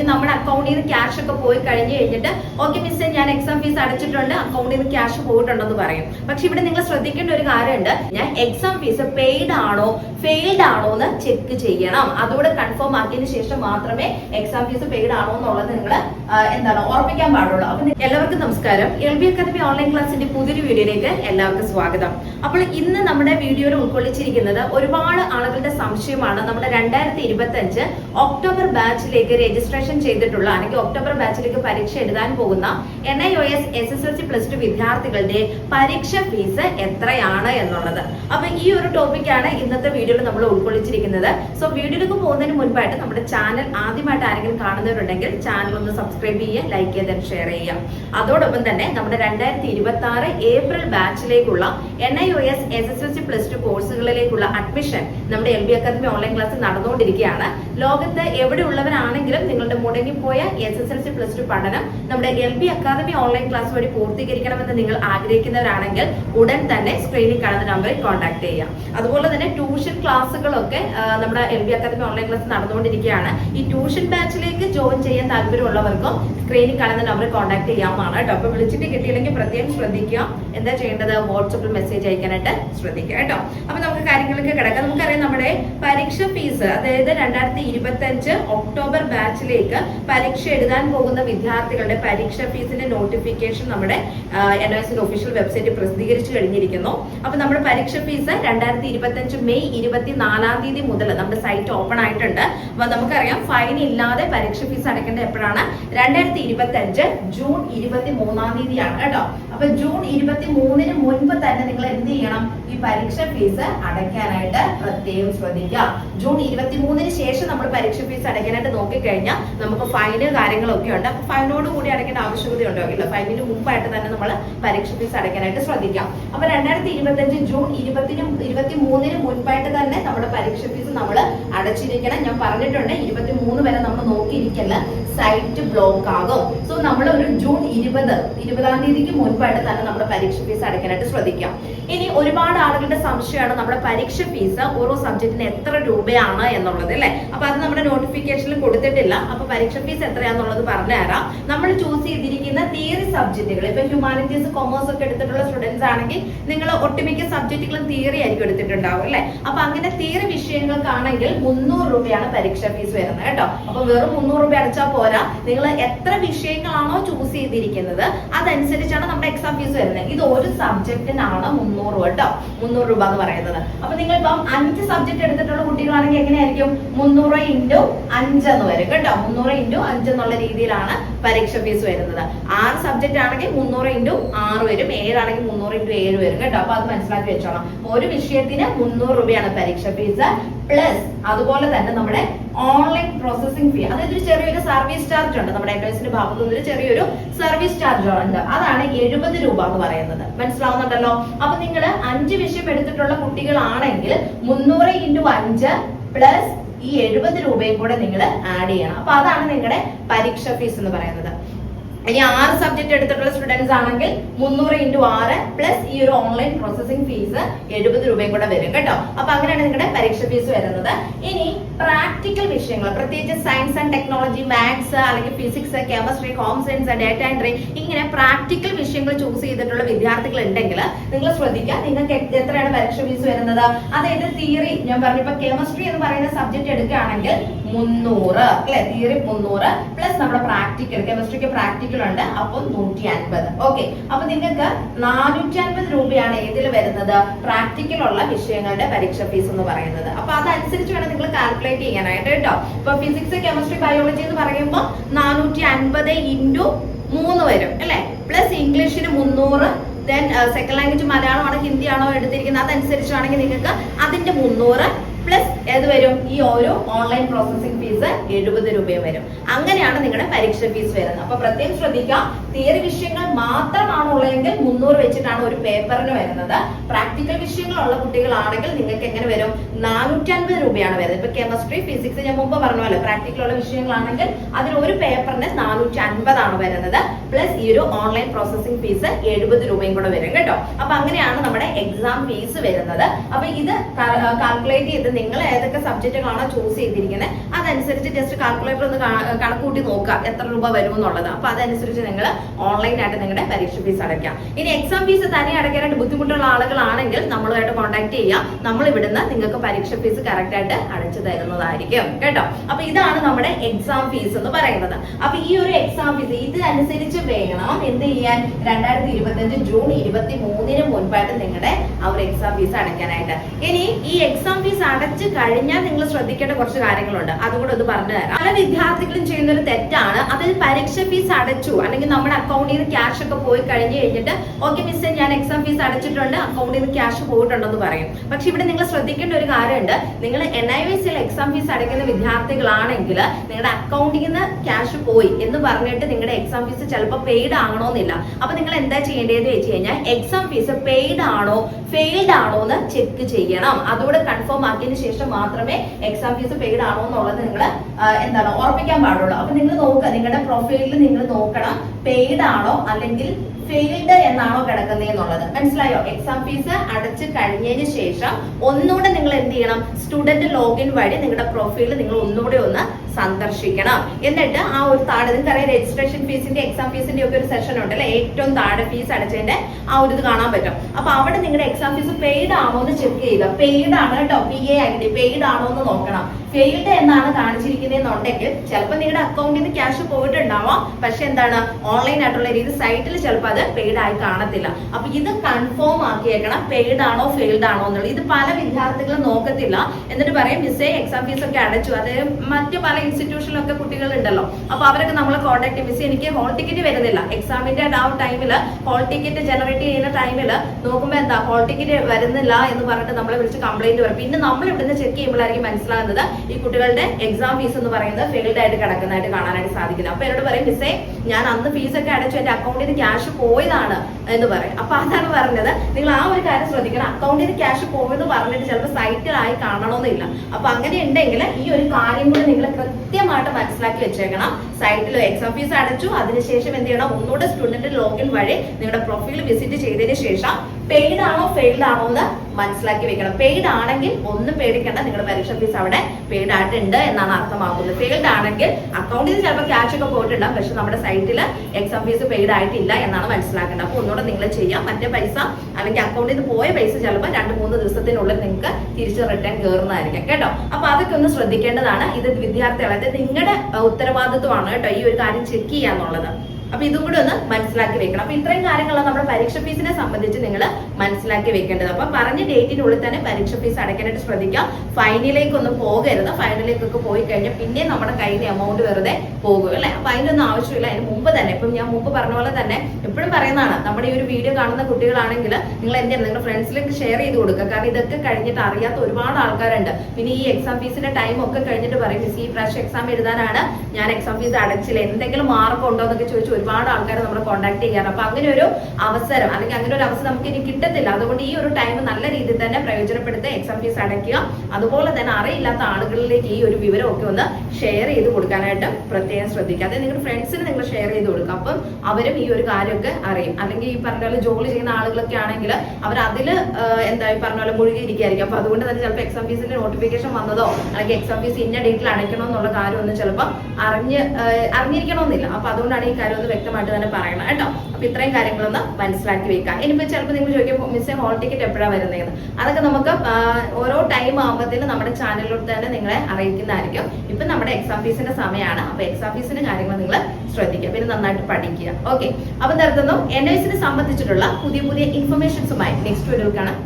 അല്ലെങ്കിൽ നമ്മുടെ അക്കൗണ്ടിൽ നിന്ന് ക്യാഷ് ഒക്കെ പോയി കഴിഞ്ഞ് കഴിഞ്ഞിട്ട് ഓക്കെ മിസ് ഞാൻ എക്സാം ഫീസ് അടച്ചിട്ടുണ്ട്. അക്കൗണ്ടിൽ നിന്ന് ക്യാഷ് പോയിട്ടുണ്ടെന്ന് പറയും. പക്ഷെ ഇവിടെ നിങ്ങൾ ശ്രദ്ധിക്കേണ്ട ഒരു കാര്യമുണ്ട്. ഞാൻ എക്സാം ഫീസ് പെയ്ഡ് ആണോ ഫെയിൽഡ് ആണോ എന്ന് ചെക്ക് ചെയ്യണം. അതുകൂടെ കൺഫേം ആക്കിയതിന് ശേഷം മാത്രമേ എക്സാം ഫീസ് പെയ്ഡ് ആണോ എന്നുള്ളത് നിങ്ങൾ എന്താണ് ഉറപ്പിക്കാൻ പാടുള്ളൂ. അപ്പൊ എല്ലാവർക്കും നമസ്കാരം. എൽ ബി അക്കാദമി ഓൺലൈൻ ക്ലാസിന്റെ പുതിയൊരു വീഡിയോയിലേക്ക് എല്ലാവർക്കും സ്വാഗതം. അപ്പോൾ ഇന്ന് നമ്മുടെ വീഡിയോയിൽ ഉൾക്കൊള്ളിച്ചിരിക്കുന്നത് ഒരുപാട് ആളുകളുടെ സംശയമാണ്. നമ്മുടെ രണ്ടായിരത്തി ഇരുപത്തി അഞ്ച് ഒക്ടോബർ ബാച്ചിലേക്ക് രജിസ്ട്രേഷൻ ചെയ്തിട്ടുള്ള അല്ലെങ്കിൽ ഒക്ടോബർ ബാച്ചിലേക്ക് പരീക്ഷ എഴുതാൻ പോകുന്ന N I O S S S L C plus two വിദ്യാർത്ഥികളുടെ പരീക്ഷ ഫീസ് എത്രയാണ് എന്നുള്ളത്. അപ്പൊ ഈ ഒരു ടോപ്പിക്കാണ് ഇന്നത്തെ വീഡിയോയിൽ നമ്മൾ ഉൾക്കൊള്ളിച്ചിരിക്കുന്നത്. സോ വീഡിയോയിലേക്ക് പോകുന്നതിന് മുൻപായിട്ട് നമ്മുടെ ചാനൽ ആദ്യമായിട്ട് ആരെങ്കിലും കാണുന്നവരുണ്ടെങ്കിൽ ചാനൽ ഒന്ന് സബ്സ്ക്രൈബ് ചെയ്യുക ലൈക്ക് ചെയ്ത് ഷെയർ ചെയ്യുക. അതോടൊപ്പം തന്നെ നമ്മുടെ രണ്ടായിരത്തി ഇരുപത്തി ആറ് April ബാച്ചിലേക്കുള്ള N I O S S S L C plus two കോഴ്സുകളിലേക്കുള്ള admission നമ്മുടെ L B academy online class നടന്നുകൊണ്ടിരിക്കുകയാണ്. ലോകത്ത് എവിടെ ഉള്ളവരാണെങ്കിലും നിങ്ങളുടെ മുടങ്ങിപ്പോയ S S L C plus two പഠനം നമ്മുടെ L B academy online class വഴി പൂർത്തീകരിക്കണമെന്ന് നിങ്ങൾ ആഗ്രഹിക്കുന്നവരാണെങ്കിൽ ഉടൻ തന്നെ സ്ക്രീനിൽ കാണുന്ന നമ്പറിൽ കോൺടാക്ട് ചെയ്യാം അതുപോലെ തന്നെ ട്യൂഷൻ ക്ലാസ്സുകളൊക്കെ നമ്മുടെ L B academy online class നടന്നുകൊണ്ടിരിക്കുകയാണ്. ഈ ട്യൂഷൻ ബാച്ചിലേക്ക് ജോയിൻ ചെയ്യാൻ താല്പര്യമുള്ളവർക്കും സ്ക്രീനിൽ കാണുന്ന നമ്പറിൽ കോൺടാക്ട് ചെയ്യാവുന്നതാണ് കേട്ടോ. അപ്പൊ വിളിച്ചിട്ട് കിട്ടിയില്ലെങ്കിൽ പ്രത്യേകം ശ്രദ്ധിക്കുക. എന്താ ചെയ്യേണ്ടത്? വാട്സപ്പിൽ മെസ്സേജ് അയക്കാനായിട്ട് ശ്രദ്ധിക്കുക കേട്ടോ. അപ്പൊ നമുക്ക് കാര്യങ്ങളിലേക്ക് കിടക്കാം. നമുക്കറിയാം നമ്മുടെ പരീക്ഷ ഫീസ് അതായത് രണ്ടായിരത്തി ഇരുപത്തി അഞ്ച് ഒക്ടോബർ ബാച്ചിലേക്ക് പരീക്ഷ എഴുതാൻ പോകുന്ന വിദ്യാർത്ഥികളുടെ പരീക്ഷ ഫീസിന്റെ നോട്ടിഫിക്കേഷൻ നമ്മുടെ എൻ എസിന്റെ ഒഫീഷ്യൽ വെബ്സൈറ്റ് പ്രസിദ്ധീകരിച്ചു കഴിഞ്ഞിരിക്കുന്നു. അപ്പൊ നമ്മുടെ പരീക്ഷ ഫീസ് രണ്ടായിരത്തി ഇരുപത്തി അഞ്ച് മെയ് ഇരുപത്തിനാലാം തീയതി മുതൽ നമ്മുടെ സൈറ്റ് ഓപ്പൺ ആയിട്ടുണ്ട്. അപ്പൊ നമുക്കറിയാം ഫൈൻ ഇല്ലാതെ പരീക്ഷ ഫീസ് അടയ്ക്കേണ്ടത് എപ്പോഴാണ്? രണ്ടായിരത്തി ഇരുപത്തി അഞ്ച് ജൂൺ ഇരുപത്തി മൂന്നാം തീയതിയാണ് കേട്ടോ. അപ്പൊ ജൂൺ ഇരുപത്തി മൂന്നിന് മുൻപ് തന്നെ നിങ്ങൾ എന്ത് ചെയ്യണം? ഈ പരീക്ഷ ഫീസ് അടയ്ക്കാനായിട്ട് പ്രത്യേകം ശ്രദ്ധിക്കുക. ജൂൺ ഇരുപത്തി മൂന്നിന് ശേഷം നമ്മൾ പരീക്ഷ ഫീസ് അടയ്ക്കാനായിട്ട് നോക്കിക്കഴിഞ്ഞാൽ നമുക്ക് ഫൈന് കാര്യങ്ങളൊക്കെ ഉണ്ട്. അപ്പൊ ഫൈനോട് കൂടി അടയ്ക്കേണ്ട ആവശ്യകത ഉണ്ടോ? ഇല്ല. ഫൈനിന് മുമ്പായിട്ട് തന്നെ നമ്മൾ പരീക്ഷ ഫീസ് അടയ്ക്കാനായിട്ട് ശ്രദ്ധിക്കാം. അപ്പൊ രണ്ടായിരത്തി ഇരുപത്തി അഞ്ച് ജൂൺ ഇരുപത്തിനും ഇരുപത്തി മൂന്നിന് മുൻപായിട്ട് തന്നെ നമ്മുടെ പരീക്ഷ ഫീസ് നമ്മൾ അടച്ചിരിക്കണം. ഞാൻ പറഞ്ഞിട്ടുണ്ട് ഇരുപത്തി മൂന്ന് വരെ നമ്മൾ നോക്കിയിരിക്കല്ല സൈറ്റ് ബ്ലോക്ക് ആകും. സോ നമ്മൾ ഒരു ജൂൺ ഇരുപത് ഇരുപതാം തീയതിക്ക് മുൻപായിട്ട് തന്നെ നമ്മുടെ പരീക്ഷ ഫീസ് അടയ്ക്കാനായിട്ട് ശ്രദ്ധിക്കാം. ഇനി ഒരുപാട് ആളുകളുടെ സംശയമാണ് നമ്മുടെ പരീക്ഷ ഫീസ് ഓരോ സബ്ജക്റ്റിന് എത്ര രൂപയാണ് എന്നുള്ളത് അല്ലെ? അപ്പൊ അത് നമ്മുടെ നോട്ടിഫിക്കേഷനിൽ കൊടുത്തിട്ടില്ല. അപ്പൊ പരീക്ഷ ഫീസ് എത്രയാന്നുള്ളത് പറഞ്ഞു തരാം. നമ്മൾ ചൂസ് ചെയ്തിരിക്കുന്ന തിയറി സബ്ജക്റ്റുകൾ ഇപ്പൊ ഹ്യൂമാനിറ്റീസ് കൊമേഴ്സ് ഒക്കെ എടുത്തിട്ടുള്ള സ്റ്റുഡൻസ് ആണെങ്കിൽ നിങ്ങൾ ഒട്ടുമിക്ക സബ്ജക്റ്റുകളും തിയറി ആയിരിക്കും എടുത്തിട്ടുണ്ടാവും അല്ലെ? അപ്പൊ അങ്ങനെ തിയറി വിഷയങ്ങൾക്കാണെങ്കിൽ മുന്നൂറ് രൂപയാണ് പരീക്ഷ ഫീസ് വരുന്നത് കേട്ടോ. അപ്പൊ വെറും മുന്നൂറ് രൂപ അടച്ചാൽ പോരാ. നിങ്ങൾ എത്ര വിഷയങ്ങളാണോ ചൂസ് ചെയ്തിരിക്കുന്നത് അതനുസരിച്ചാണ് നമ്മുടെ എക്സാം ഫീസ് വരുന്നത്. ഇത് ഒരു സബ്ജക്റ്റിനാണ് മുന്നൂറ് കേട്ടോ. മുന്നൂറ് രൂപ എന്ന് പറയുന്നത്. അപ്പൊ നിങ്ങൾ ഇപ്പം അഞ്ച് സബ്ജക്ട് എടുത്തിട്ടുള്ള കുട്ടികളാണെങ്കിൽ എങ്ങനെയായിരിക്കും? മുന്നൂറ് ഇന്റു അഞ്ചെന്ന് വരും കേട്ടോ. മുന്നൂറ് ഇന്റു അഞ്ച് എന്നുള്ള രീതിയിലാണ് പരീക്ഷ ഫീസ് വരുന്നത്. ആറ് സബ്ജക്റ്റ് ആണെങ്കിൽ മുന്നൂറ് ഇന്റു ആറ് വരും. ഏഴാണെങ്കിൽ മുന്നൂറ് ഇന്റു ഏഴ് വരും കേട്ടോ. അപ്പൊ അത് മനസ്സിലാക്കി വെച്ചോണം. ഒരു വിഷയത്തിന് മുന്നൂറ് രൂപയാണ് പരീക്ഷ ഫീസ് പ്ലസ് അതുപോലെ തന്നെ നമ്മുടെ ഓൺലൈൻ പ്രോസസിംഗ് ഫീ അതായത് ഒരു ചെറിയൊരു സർവീസ് ചാർജ് ഉണ്ട്. നമ്മുടെ എൻട്രൻസിന്റെ ഭാഗത്തു നിന്ന് ചെറിയൊരു സർവീസ് ചാർജ് ഉണ്ട്. അതാണ് എഴുപത് രൂപ എന്ന് പറയുന്നത്. മനസ്സിലാവുന്നുണ്ടല്ലോ? അപ്പൊ നിങ്ങൾ അഞ്ച് വിഷയം എടുത്തിട്ടുള്ള കുട്ടികളാണെങ്കിൽ മുന്നൂറ് ഇന്റു അഞ്ച് പ്ലസ് ഈ എഴുപത് രൂപയും കൂടെ നിങ്ങൾ ആഡ് ചെയ്യണം. അപ്പൊ അതാണ് നിങ്ങളുടെ പരീക്ഷ ഫീസ് എന്ന് പറയുന്നത്. ഇനി ആറ് സബ്ജക്ട് എടുത്തിട്ടുള്ള സ്റ്റുഡൻസ് ആണെങ്കിൽ മുന്നൂറ് ഇന്റു ആറ് പ്ലസ് ഈ ഒരു ഓൺലൈൻ പ്രോസസിംഗ് ഫീസ് എഴുപത് രൂപയും കൂടെ വരും കേട്ടോ. അപ്പൊ അങ്ങനെയാണ് നിങ്ങളുടെ പരീക്ഷ ഫീസ് വരുന്നത്. ഇനി പ്രാക്ടിക്കൽ വിഷയങ്ങൾ പ്രത്യേകിച്ച് സയൻസ് ആൻഡ് ടെക്നോളജി മാത്സ് അല്ലെങ്കിൽ physics chemistry home science data entry ഇങ്ങനെ പ്രാക്ടിക്കൽ വിഷയങ്ങൾ ചൂസ് ചെയ്തിട്ടുള്ള വിദ്യാർത്ഥികൾ ഉണ്ടെങ്കിൽ നിങ്ങൾ ശ്രദ്ധിക്കുക നിങ്ങൾക്ക് എത്രയാണ് പരീക്ഷ ഫീസ് വരുന്നത്? അതായത് തിയറി ഞാൻ പറഞ്ഞു ഇപ്പൊ കെമിസ്ട്രി എന്ന് പറയുന്ന സബ്ജക്ട് എടുക്കുകയാണെങ്കിൽ മുന്നൂറ് അല്ലെ? തിയറി മുന്നൂറ് പ്ലസ് നമ്മുടെ പ്രാക്ടിക്കൽ കെമിസ്ട്രിക്ക് പ്രാക്ടിക്കൽ ഉണ്ട് അപ്പോൾ നൂറ്റി അൻപത് ഓക്കെ അപ്പൊ നിങ്ങൾക്ക് നാനൂറ്റി അൻപത് രൂപയാണ് ഏതിൽ വരുന്നത്? പ്രാക്ടിക്കൽ ഉള്ള വിഷയങ്ങളുടെ പരീക്ഷ ഫീസ് എന്ന് പറയുന്നത്. അപ്പൊ അതനുസരിച്ച് വേണം നിങ്ങൾ കാൽക്കുലേറ്റ് ചെയ്യാനായിട്ട് കേട്ടോ. ഇപ്പൊ ഫിസിക്സ് കെമിസ്ട്രി ബയോളജി എന്ന് പറയുമ്പോൾ നാനൂറ്റി അൻപത് ഇന്റു മൂന്ന് വരും അല്ലെ? പ്ലസ് ഇംഗ്ലീഷിന് മുന്നൂറ് ദെൻ സെക്കൻഡ് ലാംഗ്വേജ് മലയാളമാണോ ഹിന്ദിയാണോ എടുത്തിരിക്കുന്നത്? അതനുസരിച്ചാണെങ്കിൽ നിങ്ങൾക്ക് അതിന്റെ മുന്നൂറ് പ്ലസ് ഏത് വരും? ഈ ഓരോ ഓൺലൈൻ പ്രോസസിംഗ് ഫീസ് എഴുപത് രൂപയും വരും. അങ്ങനെയാണ് നിങ്ങളുടെ പരീക്ഷ ഫീസ് വരുന്നത്. അപ്പൊ പ്രത്യേകം ശ്രദ്ധിക്കാം തിയറി വിഷയങ്ങൾ മാത്രമാണ് ഉള്ളതെങ്കിൽ മുന്നൂറ് വെച്ചിട്ടാണ് ഒരു പേപ്പറിന് വരുന്നത്. പ്രാക്ടിക്കൽ വിഷയങ്ങൾ വിഷയങ്ങളുള്ള കുട്ടികളാണെങ്കിൽ നിങ്ങൾക്ക് എങ്ങനെ വരും? നാനൂറ്റി അൻപത് രൂപയാണ് വരുന്നത്. ഇപ്പൊ കെമിസ്ട്രി ഫിസിക്സ് ഞാൻ മുമ്പ് പറഞ്ഞല്ലോ. പ്രാക്ടിക്കൽ ഉള്ള വിഷയങ്ങളാണെങ്കിൽ അതിന് ഒരു പേപ്പറിന് നാനൂറ്റി അൻപതാണ് വരുന്നത്. പ്ലസ് ഈ ഒരു ഓൺലൈൻ പ്രോസസിംഗ് ഫീസ് എഴുപത് രൂപയും കൂടെ വരും കേട്ടോ. അപ്പൊ അങ്ങനെയാണ് നമ്മുടെ എക്സാം ഫീസ് വരുന്നത്. അപ്പൊ ഇത് കാൽക്കുലേറ്റ് ചെയ്ത് നിങ്ങൾ ഏതൊക്കെ സബ്ജക്റ്റുകളാണോ ചൂസ് ചെയ്തിരിക്കുന്നത് അതനുസരിച്ച് ജസ്റ്റ് കാൽക്കുലേറ്റർ ഒന്ന് കണക്കൂട്ടി നോക്കുക എത്ര രൂപ വരും എന്നുള്ളത് അപ്പൊ അതനുസരിച്ച് നിങ്ങൾ ഓൺലൈനായിട്ട് നിങ്ങളുടെ പരീക്ഷ ഫീസ് അടയ്ക്കാം. ഇനി എക്സാം ഫീസ് തനി അടയ്ക്കാനായിട്ട് ബുദ്ധിമുട്ടുള്ള ആളുകളാണെങ്കിൽ നമ്മളുമായിട്ട് കോൺടാക്ട് ചെയ്യാം. നമ്മൾ ഇവിടുന്ന് നിങ്ങൾക്ക് പരീക്ഷ ഫീസ് കറക്റ്റ് ആയിട്ട് അടച്ചു തരുന്നതായിരിക്കും. കേട്ടോ? അപ്പൊ ഇതാണ് നമ്മുടെ എക്സാം ഫീസ് എന്ന് പറയുന്നത്. അപ്പൊ ഈ ഒരു എക്സാം ഫീസ് ഇത് അനുസരിച്ച് വേണം എന്ത് ചെയ്യാൻ? രണ്ടായിരത്തി ഇരുപത്തി അഞ്ച് ജൂൺ ഇരുപത്തി മൂന്നിന് മുൻപായിട്ട് നിങ്ങളുടെ ആ ഒരു എക്സാം ഫീസ് അടയ്ക്കാനായിട്ട്. ഇനി ഈ എക്സാം ഫീസ് അടച്ചു കഴിഞ്ഞാൽ നിങ്ങൾ ശ്രദ്ധിക്കേണ്ട കുറച്ച് കാര്യങ്ങളുണ്ട്. അതുകൂടെ ഒന്ന് പറഞ്ഞു തരാം. പല വിദ്യാർത്ഥികളും ചെയ്യുന്ന ഒരു തെറ്റാണ്. അതിൽ പരീക്ഷ ഫീസ് അടച്ചു. അല്ലെങ്കിൽ നമ്മുടെ അക്കൗണ്ടിൽ നിന്ന് ക്യാഷ് ഒക്കെ പോയി കഴിഞ്ഞു കഴിഞ്ഞിട്ട് ഓക്കെ മിസ് ഞാൻ എക്സാം ഫീസ് അടച്ചിട്ടുണ്ട്. അക്കൗണ്ടിൽ നിന്ന് ക്യാഷ് പോയിട്ടുണ്ടെന്ന് പറയും. പക്ഷെ ഇവിടെ നിങ്ങൾ ശ്രദ്ധിക്കേണ്ട ഒരു കാര്യമുണ്ട്. നിങ്ങൾ എൻ ഐ സിയിൽ എക്സാം ഫീസ് അടയ്ക്കുന്ന വിദ്യാർത്ഥികളാണെങ്കിൽ നിങ്ങളുടെ അക്കൗണ്ടിൽ നിന്ന് ക്യാഷ് പോയി എന്ന് പറഞ്ഞിട്ട് നിങ്ങളുടെ എക്സാം ഫീസ് ചിലപ്പോൾ പെയ്ഡ് ആകണമെന്നില്ല അപ്പൊ നിങ്ങൾ എന്താ ചെയ്യേണ്ടതെന്ന് വെച്ച് കഴിഞ്ഞാൽ എക്സാം ഫീസ് പെയ്ഡ് ആണോ ഫെയിൽഡ് ആണോ എന്ന് ചെക്ക് ചെയ്യണം. അതുകൂടെ കൺഫേം ആക്കിയതിന് ശേഷം മാത്രമേ എക്സാം ഫീസ് പെയ്ഡ് ആണോ എന്നുള്ളത് നിങ്ങൾ എന്താണ് ഉറപ്പിക്കാൻ പാടുള്ളൂ. അപ്പൊ നിങ്ങൾ നോക്കുക നിങ്ങളുടെ പ്രൊഫൈലിൽ നിങ്ങൾ നോക്കണം പെയ്ഡ് ആണോ അല്ലെങ്കിൽ ഫെയിൽഡ് എന്നാണോ കിടക്കുന്നത് എന്നുള്ളത്. മനസ്സിലായോ? എക്സാം ഫീസ് അടച്ച് കഴിഞ്ഞതിന് ശേഷം ഒന്നുകൂടെ നിങ്ങൾ എന്ത് ചെയ്യണം? സ്റ്റുഡന്റ് ലോഗിൻ വഴി നിങ്ങളുടെ പ്രൊഫൈൽ നിങ്ങൾ ഒന്നുകൂടെ ഒന്ന് സന്ദർശിക്കണം. എന്നിട്ട് ആ ഒരു താഴെ നിങ്ങൾക്ക് അറിയാം രജിസ്ട്രേഷൻ ഫീസിന്റെ എക്സാം ഫീസിന്റെ ഒക്കെ ഒരു സെഷൻ ഉണ്ടല്ലേ ഏറ്റവും താഴെ ഫീസ് അടച്ചതിന്റെ ആ ഒരു ഇത് കാണാൻ പറ്റും. അപ്പൊ അവിടെ നിങ്ങളുടെ എക്സാം ഫീസ് പെയ്ഡ് ആണോ എന്ന് ചെക്ക് ചെയ്യുക. പെയ്ഡ് ആണ് കേട്ടോ. P A I D paid ആണോ എന്ന് നോക്കണം. ഫെയിൽഡ് എന്നാണ് കാണിച്ചിരിക്കുന്നതെന്നുണ്ടെങ്കിൽ ചിലപ്പോൾ നിങ്ങളുടെ അക്കൗണ്ടിൽ നിന്ന് ക്യാഷ് പോയിട്ടുണ്ടാവാം. പക്ഷെ എന്താണ്? ഓൺലൈൻ ആയിട്ടുള്ള രീതി സൈറ്റിൽ ചിലപ്പോൾ അത് പെയ്ഡ് ആയി കാണത്തില്ല. അപ്പൊ ഇത് കൺഫേം ആക്കിയേക്കണം. പെയ്ഡ് ആണോ ഫെയിൽഡ് ആണോ എന്നുള്ളത്. ഇത് പല വിദ്യാർത്ഥികളും നോക്കത്തില്ല. എന്നിട്ട് പറയും മിസ്സേ എക്സാം ഫീസ് ഒക്കെ അടച്ചു. അത് മറ്റ് പല ഇൻസ്റ്റിറ്റ്യൂഷനിലൊക്കെ കുട്ടികൾ ഉണ്ടല്ലോ അപ്പൊ അവരൊക്കെ നമ്മളെ കോൺടാക്ട് മിസ് എനിക്ക് ഹോൾ ടിക്കറ്റ് വരുന്നില്ല. എക്സാമിന്റെ ആ ടൈമിൽ ഹോൾ ടിക്കറ്റ് ജനറേറ്റ് ചെയ്യുന്ന ടൈമിൽ നോക്കുമ്പോൾ എന്താ? ഹോൾ ടിക്കറ്റ് വരുന്നില്ല എന്ന് പറഞ്ഞിട്ട് നമ്മളെ വിളിച്ച് കംപ്ലൈന്റ് വരും. പിന്നെ നമ്മൾ ഇവിടുന്ന് ചെക്ക് ചെയ്യുമ്പോഴായിരിക്കും മനസ്സിലാകുന്നത് ഈ കുട്ടികളുടെ എക്സാം ഫീസ് എന്ന് പറയുന്നത് ഫെയിൽഡ് ആയിട്ട് കിടക്കുന്നതായിട്ട് കാണാനായിട്ട് സാധിക്കുന്നത് അപ്പൊ എന്നോട് പറയും മിസ്സേ ഞാൻ അന്ന് ഫീസ് ഒക്കെ അടച്ചു എന്റെ അക്കൗണ്ടിൽ നിന്ന് ക്യാഷ് പോയതാണ് എന്ന് പറയും. അപ്പൊ അതാണ് പറഞ്ഞത്. നിങ്ങൾ ആ ഒരു കാര്യം ശ്രദ്ധിക്കണം. അക്കൗണ്ടിൽ നിന്ന് ക്യാഷ് പോയെന്ന് പറഞ്ഞിട്ട് ചിലപ്പോൾ സൈറ്റിലായി കാണണമെന്നില്ല. അപ്പൊ അങ്ങനെ ഉണ്ടെങ്കിൽ ഈ ഒരു കാര്യം കൂടി നിങ്ങൾ കൃത്യമായിട്ട് മനസ്സിലാക്കി വെച്ചേക്കണം. സൈറ്റിൽ എക്സാം ഫീസ് അടച്ചു. അതിനുശേഷം എന്ത് ചെയ്യണം? ഒന്നുകൂടെ സ്റ്റുഡന്റ് ലോഗിൻ വഴി നിങ്ങളുടെ പ്രൊഫൈൽ വിസിറ്റ് ചെയ്തതിന് ശേഷം പെയ്ഡ് ആണോ ഫെയിൽഡ് ആണോ എന്ന് മനസ്സിലാക്കി വെക്കണം. പെയ്ഡ് ആണെങ്കിൽ ഒന്നും പേടിക്കേണ്ട. നിങ്ങളുടെ പരീക്ഷ ഫീസ് അവിടെ പെയ്ഡ് ആയിട്ടുണ്ട് എന്നാണ് അർത്ഥമാക്കുന്നത്. ഫെയിൽഡ് ആണെങ്കിൽ അക്കൗണ്ടിൽ ചിലപ്പോൾ ക്യാഷ് ഒക്കെ പോയിട്ടുണ്ടാകും പക്ഷെ നമ്മുടെ സൈറ്റിൽ എക്സാം ഫീസ് പെയ്ഡ് ആയിട്ടില്ല എന്നാണ് മനസ്സിലാക്കേണ്ടത്. അപ്പോൾ ഒന്നുകൂടെ നിങ്ങൾ ചെയ്യാം. മറ്റേ പൈസ അല്ലെങ്കിൽ അക്കൗണ്ടിൽ നിന്ന് പോയ പൈസ ചിലപ്പോൾ രണ്ട് മൂന്ന് ദിവസത്തിനുള്ളിൽ നിങ്ങൾക്ക് തിരിച്ച് റിട്ടേൺ കയറുന്നതായിരിക്കും കേട്ടോ? അപ്പോൾ അതൊക്കെ ഒന്ന് ശ്രദ്ധിക്കേണ്ടതാണ്. ഇത് വിദ്യാർത്ഥികൾ അതായത് നിങ്ങളുടെ ഉത്തരവാദിത്വമാണ് കേട്ടോ ഈ ഒരു കാര്യം ചെക്ക് ചെയ്യാന്നുള്ളത് അപ്പൊ ഇതും കൂടെ ഒന്ന് മനസ്സിലാക്കി വെക്കണം. അപ്പൊ ഇത്രയും കാര്യങ്ങളാണ് നമ്മുടെ പരീക്ഷ ഫീസിനെ സംബന്ധിച്ച് നിങ്ങൾ മനസ്സിലാക്കി വെക്കേണ്ടത്. അപ്പൊ പറഞ്ഞ ഡേറ്റിനുള്ളിൽ തന്നെ പരീക്ഷ ഫീസ് അടയ്ക്കാനായിട്ട് ശ്രദ്ധിക്കാം ഫൈനിലേക്കൊന്നും പോകരുത്. ഫൈനലിലേക്കൊക്കെ പോയി കഴിഞ്ഞാൽ പിന്നെ നമ്മുടെ കയ്യിൽ എമൗണ്ട് വെറുതെ പോകും അല്ലെ? അപ്പൊ അതിനൊന്നും ആവശ്യമില്ല. അതിന് മുമ്പ് തന്നെ ഇപ്പം ഞാൻ മുമ്പ് പറഞ്ഞ പോലെ തന്നെ എപ്പോഴും പറയുന്നതാണ്. നമ്മുടെ ഈ ഒരു വീഡിയോ കാണുന്ന കുട്ടികളാണെങ്കിൽ നിങ്ങൾ ചെയ്യണം നിങ്ങളുടെ ഫ്രണ്ട്സിലേക്ക് ഷെയർ ചെയ്ത് കൊടുക്കുക. കാരണം ഇതൊക്കെ കഴിഞ്ഞിട്ട് അറിയാത്ത ഒരുപാട് ആൾക്കാരുണ്ട്. പിന്നെ ഈ എക്സാം ഫീസിന്റെ ടൈം ഒക്കെ കഴിഞ്ഞിട്ട് പറയും മിസ് ഈ പ്രാവശ്യം എക്സാം എഴുതാനാണ്. ഞാൻ എക്സാം ഫീസ് അടച്ചില്ല. എന്തെങ്കിലും മാർക്ക് ഉണ്ടോ? എന്നൊക്കെ ചോദിച്ചു ഒരുപാട് ആൾക്കാർ നമ്മൾ കോൺടാക്ട് ചെയ്യാറ്. അപ്പൊ അങ്ങനെ ഒരു അവസരം അല്ലെങ്കിൽ അങ്ങനെ ഒരു അവസരം നമുക്ക് ഇനി കിട്ടത്തില്ല അതുകൊണ്ട് ഈ ഒരു ടൈം നല്ല രീതിയിൽ തന്നെ പ്രയോജനപ്പെടുത്തി എക്സാം ഫീസ് അടയ്ക്കുക. അതുപോലെ തന്നെ അറിയില്ലാത്ത ആളുകളിലേക്ക് ഈ ഒരു വിവരമൊക്കെ ഒന്ന് ഷെയർ ചെയ്ത് കൊടുക്കാനായിട്ട് പ്രത്യേകം ശ്രദ്ധിക്കുക. അതായത് നിങ്ങളുടെ ഫ്രണ്ട്സിന് നിങ്ങൾ ഷെയർ ചെയ്ത് കൊടുക്കുക. അപ്പം അവരും ഈ ഒരു കാര്യമൊക്കെ അറിയും. അല്ലെങ്കിൽ ഈ പറഞ്ഞ പോലെ ജോലി ചെയ്യുന്ന ആളുകളൊക്കെ ആണെങ്കിൽ അവർ അതിൽ എന്താ പറഞ്ഞ പോലെ മുഴുകിയിരിക്കുകയായിരിക്കും അപ്പൊ അതുകൊണ്ട് തന്നെ ചിലപ്പോൾ എക്സാം ഫീസിന്റെ നോട്ടിഫിക്കേഷൻ വന്നതോ അല്ലെങ്കിൽ എക്സാം ഫീസ് ഇന്ന ഡേറ്റിൽ അടയ്ക്കണോ എന്നുള്ള കാര്യമൊന്നും ചിലപ്പോൾ അറിഞ്ഞ് അറിഞ്ഞിരിക്കണമെന്നില്ല. അപ്പൊ അതുകൊണ്ടാണ് ഈ കാര്യം ഒന്ന് വ്യക്തമായിട്ട് തന്നെ പറയണം കേട്ടോ. അപ്പൊ ഇത്രയും കാര്യങ്ങളൊന്ന് മനസ്സിലാക്കി വെക്കുക. ഇനിയിപ്പോ ചിലപ്പോൾ നിങ്ങൾ ചോദിക്കും മിസ്സേ ഹോൾ ടിക്കറ്റ് എപ്പോഴാണ് വരുന്നതെന്ന് അതൊക്കെ നമുക്ക് ഓരോ ടൈം ആകുമ്പോഴത്തേനും നമ്മുടെ ചാനലിലൂടെ തന്നെ നിങ്ങളെ അറിയിക്കുന്നതായിരിക്കും. ഇപ്പൊ നമ്മുടെ എക്സാം ഫീസിന്റെ സമയമാണ് അപ്പൊ എക്സാം ഫീസിന്റെ കാര്യങ്ങൾ നിങ്ങൾ ശ്രദ്ധിക്കുക. പിന്നെ നന്നായിട്ട് പഠിക്കുക. ഓക്കെ അപ്പൊ നിർത്തുന്നു. എൻ ഐസിനെ സംബന്ധിച്ചിട്ടുള്ള പുതിയ പുതിയ ഇൻഫർമേഷൻസുമായി നെക്സ്റ്റ് വീഡിയോ കാണാം.